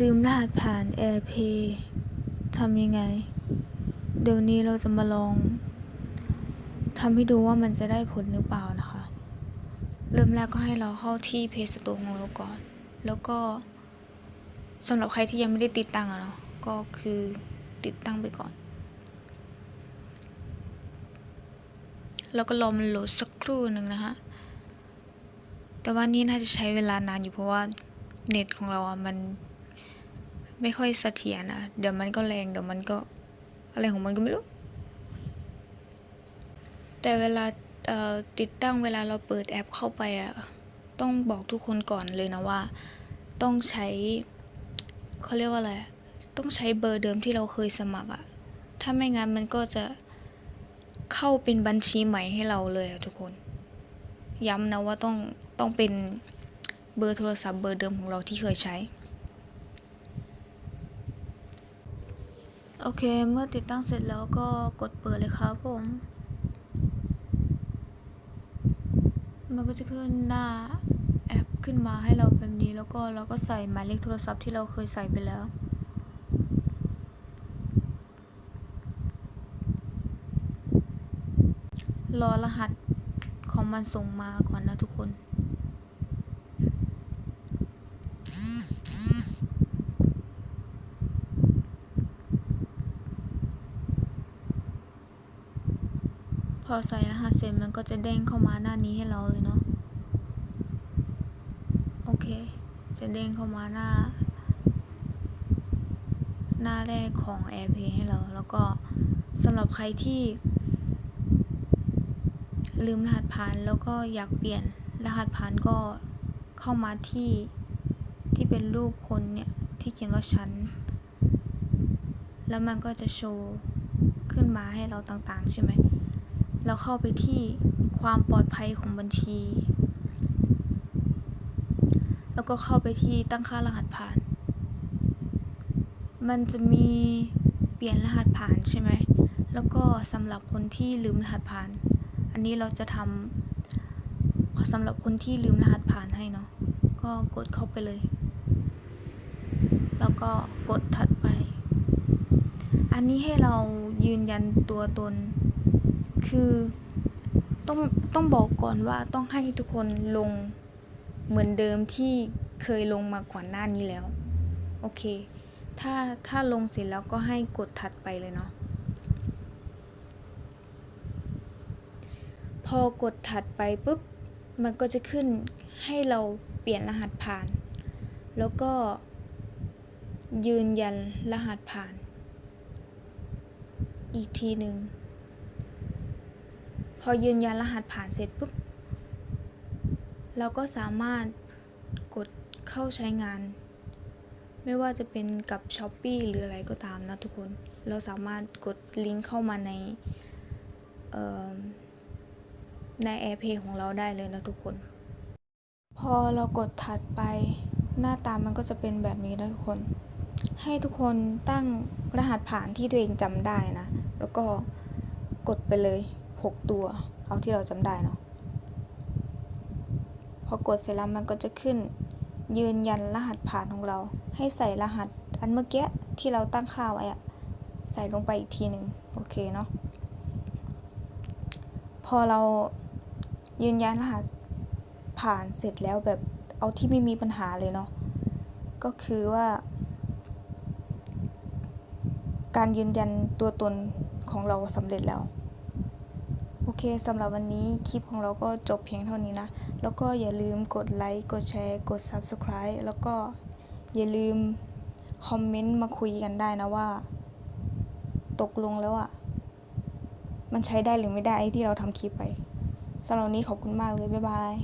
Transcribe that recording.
ลืมรหัสผ่าน AirPay ทำยังไง เดี๋ยวนี้เราจะมาลองทำให้ดูว่ามันจะได้ผลหรือเปล่านะคะ เริ่มแรกก็ให้เราเข้าที่ Play Store ของเราก่อน แล้วก็สำหรับใครที่ยังไม่ได้ติดตั้งอะเนาะ ก็คือติดตั้งไปก่อน แล้วก็รอมันโหลดสักครู่หนึ่งนะคะ แต่ว่านี่น่าจะใช้เวลานานอยู่เพราะว่าเน็ตของเราอะมัน ไม่ค่อยเสถียรนะเดี๋ยวมันก็แรงเดี๋ยวมันก็อะไรของมันก็ไม่รู้ แต่เวลาติดตั้งเวลาเราเปิดแอปเข้าไปอะต้องบอกทุกคนก่อนเลยนะว่า ต้องใช้เขาเรียกว่าอะไรต้องใช้เบอร์เดิมที่เราเคยสมัครอะถ้าไม่งั้นมันก็จะเข้าเป็นบัญชีใหม่ให้เราเลยอะทุกคน ย้ำนะว่าต้องต้องเป็นเบอร์โทรศัพท์เบอร์เดิมของเราที่เคยใช้ โอเค เมื่อติดตั้งเสร็จแล้วก็กดเปิดเลยครับผม มันก็จะขึ้นหน้าแอปขึ้นมาให้เราแบบนี้ แล้วก็เราก็ใส่หมายเลขโทรศัพท์ที่เราเคยใส่ไปแล้ว รอรหัสของมันส่งมาก่อนนะทุกคน พ อใส่รหัสเสร็จมันก็จะเด้งเข้ามาหน้านี้ให้เราเลยเนาะโอเค จะเด้งเข้ามาหน้า หน้าแรกของ AirPlay ให้เรา แล้วก็สำหรับใครที่ ลืมรหัสผ่านแล้วก็อยากเปลี่ยนรหัสผ่านก็เข้ามาที่ที่เป็นรูปคนเนี่ย ที่เขียนว่าฉัน แล้วมันก็จะโชว์ขึ้นมาให้เราต่างๆ ใช่ไหม เราเข้าไปที่ความปลอดภัยของบัญชี แล้วก็เข้าไปที่ตั้งค่ารหัสผ่าน มันจะมีเปลี่ยนรหัสผ่านใช่ไหม แล้วก็สำหรับคนที่ลืมรหัสผ่าน อันนี้เราจะทำสำหรับคนที่ลืมรหัสผ่านให้เนาะ ก็กดเข้าไปเลย แล้วก็กดถัดไป อันนี้ให้เรายืนยันตัวตน คือต้องต้องบอกก่อนว่าต้องให้ทุกคนลงเหมือนเดิมที่เคยลงมาก่อนหน้านี้แล้ว โอเค ถ้าถ้าลงเสร็จแล้วก็ให้กดถัดไปเลยเนาะพอกดถัดไปปุ๊บ มันก็จะขึ้นให้เราเปลี่ยนรหัสผ่าน แล้วก็ยืนยันรหัสผ่าน อีกทีหนึ่ง พอยืนยันรหัสผ่านเสร็จปุ๊บ เราก็สามารถกดเข้าใช้งาน ไม่ว่าจะเป็นกับ s h อ p e e หรืออะไรก็ตามนะทุกคน เราสามารถกดลิงก์เข้ามาในใน AirPay ของเราได้เลยนะทุกคน พอเรากดถัดไปหน้าตามันก็จะเป็นแบบนี้นะทุกคน ให้ทุกคนตั้งรหัสผ่านที่ตัวเองจำได้นะ แล้วก็กดไปเลย 6 ตัว เอาที่เราจำได้เนาะพอกดเสร็จแล้วมันก็จะขึ้น ยืนยันรหัสผ่านของเรา ให้ใส่รหัสอันเมื่อกี้ที่เราตั้งค่าไว้อะใส่ลงไปอีกทีหนึ่งโอเคเนาะพอเรายืนยันรหัสผ่านเสร็จแล้วแบบเอาที่ไม่มีปัญหาเลยเนาะก็คือว่า การยืนยันตัวตนของเราสำเร็จแล้ว เคสำหรับวันนี้คลิปของเราก็จบเพียงเท่านี้นะ แล้วก็อย่าลืมกดไลค์กดแชร์ กด Subscribe แล้วก็อย่าลืมคอมเมนต์มาคุยกันได้นะว่า ตกลงแล้วอะ่ะ มันใช้ได้หรือไม่ได้ไอที่เราทำคลิปไปสำหรับวันนี้ขอบคุณมากเลย บ๊ายบาย